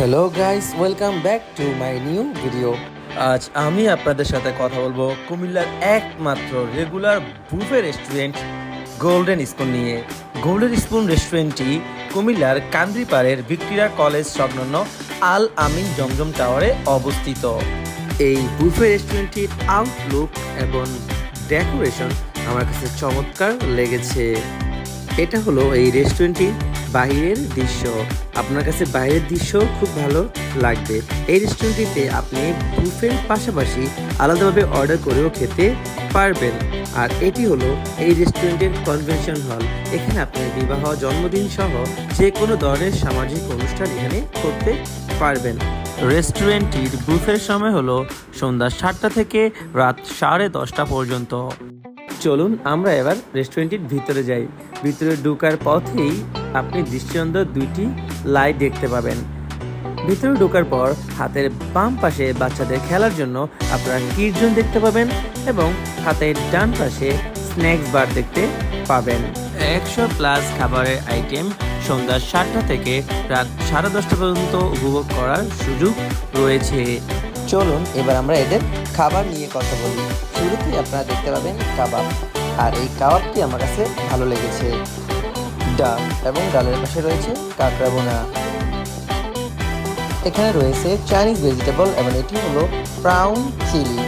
Hello guys welcome back to my new video আজ আমি আপনাদের সাথে কথা বলব কুমিল্লার একমাত্র regular buffet restaurant golden spoon নিয়ে। গোল্ডেন স্পুন রেস্টুরেন্টটি কুমিল্লার কান্দ্রিপাড়ের ভিক্টোরিয়া কলেজ সংলগ্ন আল আমিন জমজম টাওয়ারে অবস্থিত। এই বুফে রেস্টুরেন্টটির আউটলুক এবং ডেকোরেশন আমার কাছে চমৎকার লেগেছে। এটা হলো এই রেস্টুরেন্টটির বাইরের দৃশ্য, আপনার কাছে বাইরের দৃশ্য খুব ভালো লাগবে। এই রেস্টুরেন্টটিতে আপনি বুফের পাশাপাশি আলাদাভাবে অর্ডার করেও খেতে পারবেন। আর এটি হলো এই রেস্টুরেন্টের কনভেনশন হল এখানে আপনি বিবাহ, জন্মদিন সহ যে কোনো ধরনের সামাজিক অনুষ্ঠান এখানে করতে পারবেন। রেস্টুরেন্টটির বুফের সময় হলো সন্ধ্যা সাতটা থেকে রাত সাড়ে দশটা পর্যন্ত। চলুন আমরা এবার রেস্টুরেন্টটির ভিতরে যাই। ভিতরে ঢোকার পথেই আপনি দৃষ্টিনন্দর দুইটি লাইট দেখতে পাবেন। ভিতরে ঢোকার পর হাতের বাম পাশে বাচ্চাদের খেলার জন্য আপনারা কিডজন দেখতে পাবেন এবং হাতের ডান পাশে স্ন্যাক্স বার দেখতে পাবেন। একশো প্লাস খাবারের আইটেম সন্ধ্যা সাতটা থেকে রাত সাড়ে দশটা পর্যন্ত উপভোগ করার সুযোগ রয়েছে। চলুন, এবার আমরা এদের খাবার নিয়ে কথা বলি। শুরুতেই আপনারা দেখতে পাবেন কাবাব। আর এই কাবাবটি আমার কাছে ভালো লেগেছে। ডাল এবং ডালের পাশে রয়েছে কাঁকড়া বোনা এখানে রয়েছে চাইনিজ ভেজিটেবল এবং এটি হলো ব্রাউন চিলি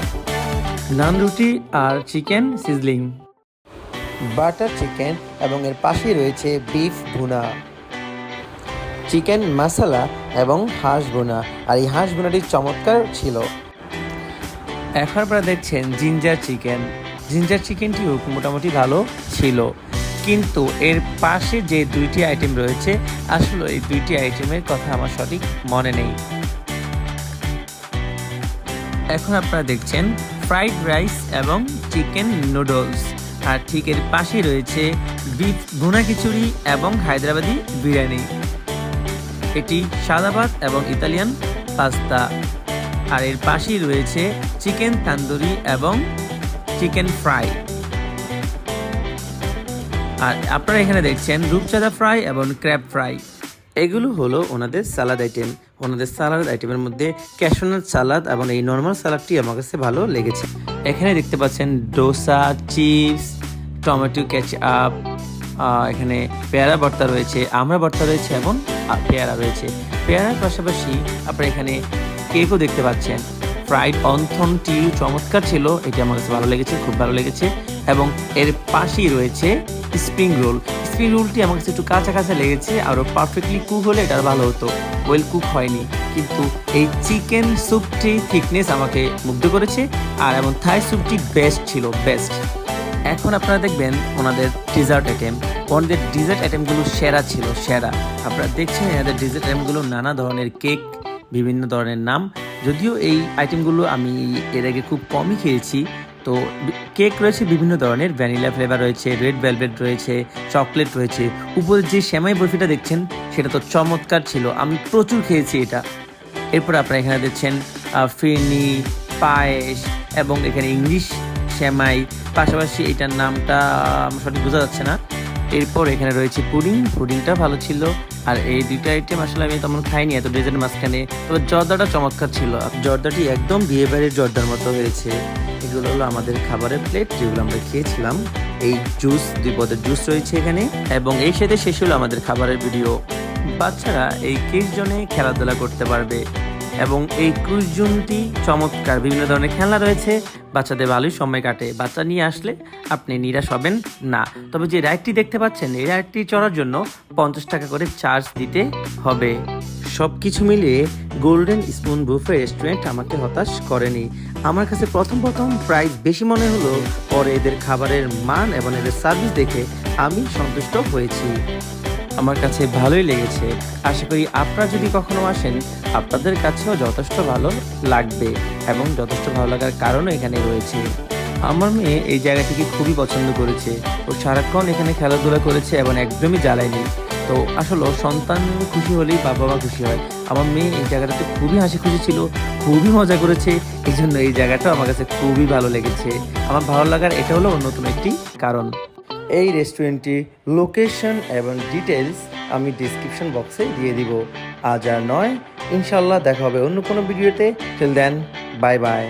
নান রুটি আর চিকেন সিজলিং। বাটার চিকেন এবং এর পাশে রয়েছে বিফ ভুনা। চিকেন মশলা এবং হাঁস বোনা আর এই হাঁস বোনাটি চমৎকার ছিল। এখন আপনারা দেখছেন জিঞ্জার চিকেন জিঞ্জার চিকেনটিও মোটামুটি ভালো ছিল। কিন্তু এর পাশে যে দুইটি আইটেম রয়েছে, আসলে এই দুইটি আইটেমের কথা আমার সঠিক মনে নেই। এখন আপনারা দেখছেন ফ্রাইড রাইস এবং চিকেন নুডলস আর ঠিক এর পাশেই রয়েছে বিফ ভুনা খিচুড়ি এবং হায়দ্রাবাদি বিরিয়ানি। এটি সাদা ভাত এবং ইতালিয়ান পাস্তা। আর এর পাশেই রয়েছে চিকেন তান্দুরি এবং চিকেন ফ্রাই আর আপনারা এখানে দেখছেন রূপচাঁদা ফ্রাই এবং ক্র্যাব ফ্রাই। এগুলো হলো ওনাদের সালাদ আইটেম ওনাদের সালাদ আইটেমের মধ্যে ক্যাশনাট সালাদ এবং এই নর্মাল সালাদটি আমার কাছে ভালো লেগেছে। এখানে দেখতে পাচ্ছেন ডোসা চিপস টমেটো কেচআপ এখানে পেয়ারা ভর্তা রয়েছে আমরা ভর্তা রয়েছে এবং পেয়ারা রয়েছে। পেয়ারার পাশাপাশি আপনারা এখানে কেকও দেখতে পাচ্ছেন। ফ্রাইড অন্থনটি চমৎকার ছিল এটি আমার কাছে ভালো লেগেছে খুব ভালো লেগেছে। এবং এর পাশেই রয়েছে স্প্রিং রোল স্প্রিং রোলটি আমার কাছে একটু কাঁচা কাঁচা লেগেছে আরও পারফেক্টলি কুক হলে এটা ভালো হতো। ওয়েল কুক হয়নি, কিন্তু এই চিকেন স্যুপটি থিকনেস আমাকে মুগ্ধ করেছে, আর এবং থাই স্যুপটি বেস্ট ছিল বেস্ট এখন আপনারা দেখবেন ওনাদের ডিজার্ট আইটেম ওনাদের ডিজার্ট আইটেমগুলো সেরা ছিল, সেরা। আপনারা দেখছেন এনাদের ডিজার্ট আইটেমগুলো নানা ধরনের কেক বিভিন্ন ধরনের নাম। যদিও এই আইটেমগুলো আমি এর আগে খুব কমই খেয়েছি তো কেক রয়েছে বিভিন্ন ধরনের, ভ্যানিলা ফ্লেভার রয়েছে, রেড ভেলভেট রয়েছে, চকলেট রয়েছে। উপরে যে সেমাই বরফিটা দেখছেন, সেটা তো চমৎকার ছিল। আমি প্রচুর খেয়েছি এটা। এরপর আপনারা এখানে দেখছেন ফিরনি পায়েস এবং এখানে ইংলিশ সেমাই। পাশাপাশি এটার নামটা সঠিক বোঝা যাচ্ছে না। এরপর এখানে রয়েছে পুডিং। পুডিংটা ভালো ছিল। আর এই দুইটা আইটেম আসলে আমি তেমন খাইনি এত ডেজার্ট মাঝখানে। তবে জর্দাটা চমৎকার ছিল। জর্দাটি একদম বিয়ে বাড়ির জর্দার মতো হয়েছে। এগুলো হলো আমাদের খাবারের প্লেট যেগুলো আমরা খেয়েছিলাম। এই জুস দুই পদের জুস রয়েছে এখানে। এবং এই সাথে শেষ হলো আমাদের খাবারের ভিডিও বাচ্চারা এই কিস জনে খেলাধুলা করতে পারবে। এবং এই ক্রুজ জোনটি চমৎকার। বিভিন্ন ধরনের খেলনা রয়েছে। বাচ্চাদের ভালোই সময় কাটে। বাচ্চা নিয়ে আসলে আপনি নিরাশ হবেন না। তবে যে রাইডটি দেখতে পাচ্ছেন, এই রাইডটি চড়ার জন্য পঞ্চাশ টাকা করে চার্জ দিতে হবে। সব কিছু মিলিয়ে গোল্ডেন স্পুন বুফে রেস্টুরেন্ট আমাকে হতাশ করেনি। আমার কাছে প্রথম প্রথম প্রাইস বেশি মনে হলো, পরে এদের খাবারের মান এবং এদের সার্ভিস দেখে আমি সন্তুষ্ট হয়েছি। আমার কাছে ভালোই লেগেছে। আশা করি আপনারা যদি কখনো আসেন, আপনাদের কাছেও যথেষ্ট ভালো লাগবে এবং যথেষ্ট ভালো লাগার কারণও এখানে রয়েছে। আমার মেয়ে এই জায়গাটিকে খুবই পছন্দ করেছে। ও সারাক্ষণ এখানে খেলাধুলা করেছে এবং একদমই জ্বালায়নি। তো আসলে সন্তান খুশি হলেই বাবা মা খুশি হয়। আমার মেয়ে এই জায়গাটাতে খুবই হাসি খুশি ছিল, খুবই মজা করেছে এই জন্য এই জায়গাটা আমার কাছে খুবই ভালো লেগেছে। আমার ভালো লাগার এটা হলো অন্যতম একটি কারণ। এই রেস্টুরেন্টটির লোকেশন এবং ডিটেলস আমি ডিসক্রিপশন বক্সে দিয়ে দিব। আজ আর নয় ইনশাল্লাহ দেখা হবে অন্য কোনো ভিডিওতে। Till then bye bye